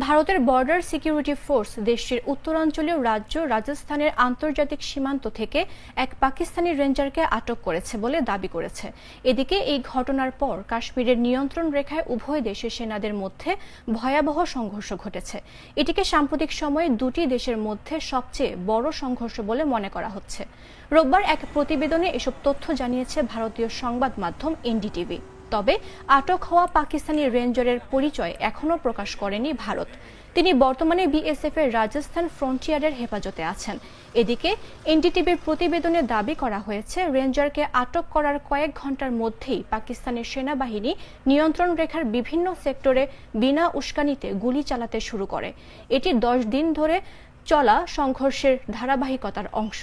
ভারতের border security force দেশটির উত্তরাঞ্চলীয় রাজ্য রাজস্থানের আন্তর্জাতিক সীমান্ত থেকে এক পাকিস্তানি রেঞ্জারকে আটক করেছে বলে দাবি করেছে। এদিকে এই ঘটনার পর কাশ্মীরের নিয়ন্ত্রণ রেখায় উভয় দেশের সেনাদের মধ্যে ভয়াবহ সংঘর্ষ ঘটেছে। এটিকে সাম্প্রতিক সময়ে দুটি দেশের মধ্যে সবচেয়ে বড় সংঘর্ষ বলে মনে করা হচ্ছে। রোববার এক প্রতিবেদনে এসব তথ্য জানিয়েছে ভারতীয় সংবাদ মাধ্যম এনডিটিভি। তবে আটক হওয়া পাকিস্তানি রেঞ্জারের পরিচয় এখনও প্রকাশ করেনি ভারত। তিনি বর্তমানে বিএসএফ এর রাজস্থান ফ্রন্টিয়ারের হেফাজতে আছেন। এদিকে, এনডিটিভির প্রতিবেদনে দাবি করা হয়েছে, রেঞ্জারকে আটক করার কয়েক ঘণ্টার মধ্যেই পাকিস্তানের সেনাবাহিনী নিয়ন্ত্রণ রেখার বিভিন্ন সেক্টরে বিনা উস্কানিতে গুলি চালাতে শুরু করে। এটি দশ দিন ধরে চলা সংঘর্ষের ধারাবাহিকতার অংশ।